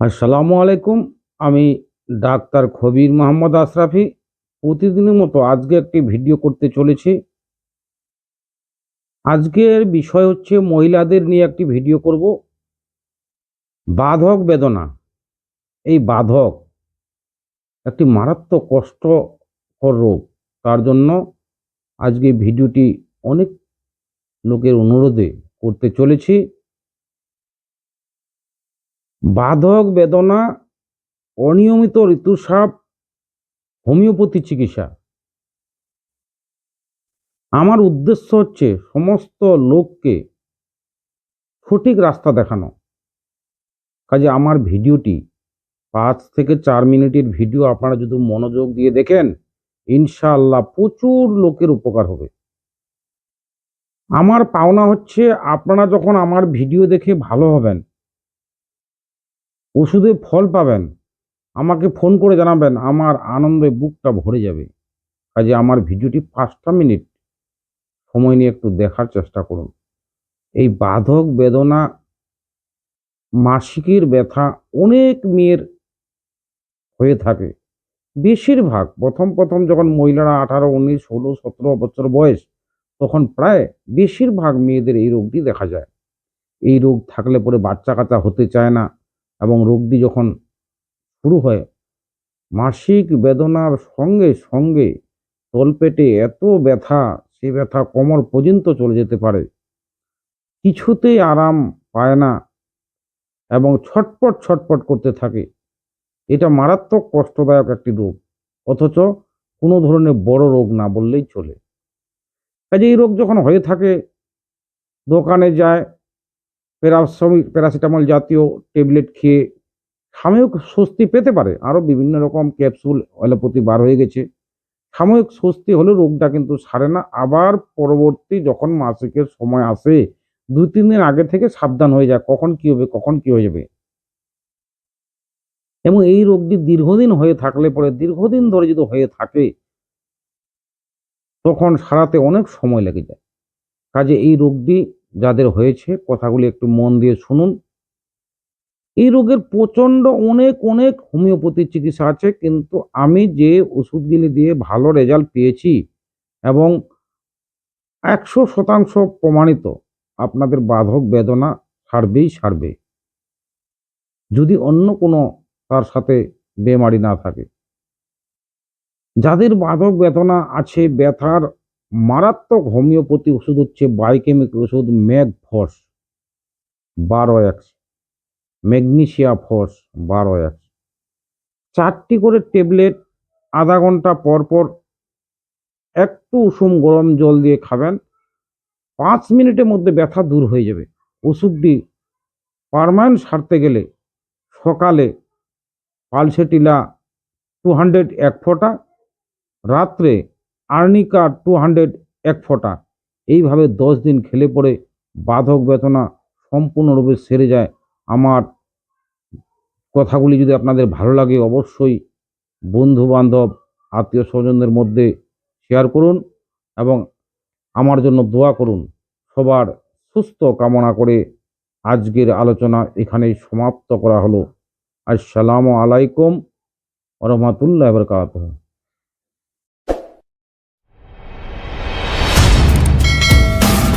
আসসালামু আলাইকুম, আমি ডাক্তার খবির মোহাম্মদ আশরাফি। প্রতিদিনের মতো আজকে একটি ভিডিও করতে চলেছি। আজকের বিষয় হচ্ছে মহিলাদের নিয়ে একটি ভিডিও করব। বাধক বেদনা। এই বাধক একটি মারাত্মক কষ্টকর রোগ। তার জন্য আজকে ভিডিওটি অনেক লোকের অনুরোধে করতে চলেছি। বাধক বেদনা, অনিয়মিত ঋতুস্রাব, হোমিওপ্যাথি চিকিৎসা। আমার উদ্দেশ্য হচ্ছে সমস্ত লোককে সঠিক রাস্তা দেখানো। কাজে আমার ভিডিওটি পাঁচ থেকে চার মিনিটের ভিডিও আপনারা যদি মনোযোগ দিয়ে দেখেন, ইনশাআল্লাহ প্রচুর লোকের উপকার হবে। আমার পাওনা হচ্ছে আপনারা যখন আমার ভিডিও দেখে ভালো হবেন ওষুধে ফল পাবেন। আমাকে ফোন করে জানাবেন, আমার আনন্দে বুকটা ভরে যাবে। কাজে আমার ভিডিওটি পাঁচটা মিনিট সময় নিয়ে একটু দেখার চেষ্টা করুন। এই বাধক বেদনা, মাসিকের ব্যথা অনেক মেয়ের হয়ে থাকে। বেশিরভাগ, প্রথম প্রথম যখন মহিলারা আঠারো, উনিশ, ষোলো, সতেরো বছর বয়স, তখন প্রায় বেশিরভাগ মেয়েদের এই রোগটি দেখা যায়। এই রোগ থাকলে পরে বাচ্চা কাচ্চা হতে চায় না। এবং রোগটি যখন শুরু হয়, মাসিক বেদনার সঙ্গে সঙ্গে তলপেটে এত ব্যথা, সে ব্যথা কোমর পর্যন্ত চলে যেতে পারে। কিছুতেই আরাম পায় না এবং ছটপট ছটপট করতে থাকে। এটা মারাত্মক কষ্টদায়ক একটি রোগ, অথচ কোনো ধরনের বড় রোগ না বললেই চলে। কাজে এই রোগ যখন হয়ে থাকে, দোকানে যায় প্যারাসমিক প্যারাসিটামল জাতীয় ট্যাবলেট খেয়ে সাময়িক স্বস্তি পেতে পারে। আরও বিভিন্ন রকম ক্যাপসুল, অ্যালোপ্যাথি বার হয়ে গেছে। সাময়িক স্বস্তি হলেও রোগটা কিন্তু সারে না। আবার পরবর্তী যখন মাসিকের সময় আসে দুই তিন দিন আগে থেকে সাবধান হয়ে যায়। কখন কি হবে, কখন কি হয়ে যাবে? এবং এই রোগটি দীর্ঘদিন হয়ে থাকলে পরে, দীর্ঘদিন ধরে যদি হয়ে থাকে, তখন সারাতে অনেক সময় লেগে যায়। কাজে এই রোগটি যাদের হয়েছে, কথাগুলি একটু মন দিয়ে শুনুন। এই রোগের প্রচণ্ড অনেক অনেক হোমিওপ্যাথি চিকিৎসা আছে, কিন্তু আমি যে ওষুধগুলি দিয়ে ভালো রেজাল্ট পেয়েছি এবং একশো শতাংশ প্রমাণিত, আপনাদের বাধক বেদনা সারবেই সারবে। যদি অন্য কোনো তার সাথে বেমারি না থাকে। যাদের বাধক বেদনা আছে, ব্যথার মারাত্মক হোমিওপ্যাথি ওষুধ হচ্ছে বায়োকেমিক ওষুধ ম্যাগ ফস বারো এক্স, ম্যাগনেশিয়া ফস বারো এক্স। চারটি করে ট্যাবলেট আধা ঘণ্টা পর পর একটু উষুম গরম জল দিয়ে খাবেন, পাঁচ মিনিটের মধ্যে ব্যথা দূর হয়ে যাবে। ওষুধটি পারমানেন্ট সারতে গেলে সকালে পালসেটিলা টু হান্ড্রেড এক ফোঁটা, রাত্রে আর্নিকা টু হান্ড্রেড এক ফোঁটা। এইভাবে দশ দিন খেলে পরে বাধক বেদনা সম্পূর্ণরূপে সেরে যায়। আমার কথাগুলি যদি আপনাদের ভালো লাগে, অবশ্যই বন্ধু বান্ধব আত্মীয় স্বজনদের মধ্যে শেয়ার করুন এবং আমার জন্য দোয়া করুন। সবার সুস্থ কামনা করে আজকের আলোচনা এখানেই সমাপ্ত করা হলো। আসসালামু আলাইকুম রহমতুল্লাহ বরকাতহ।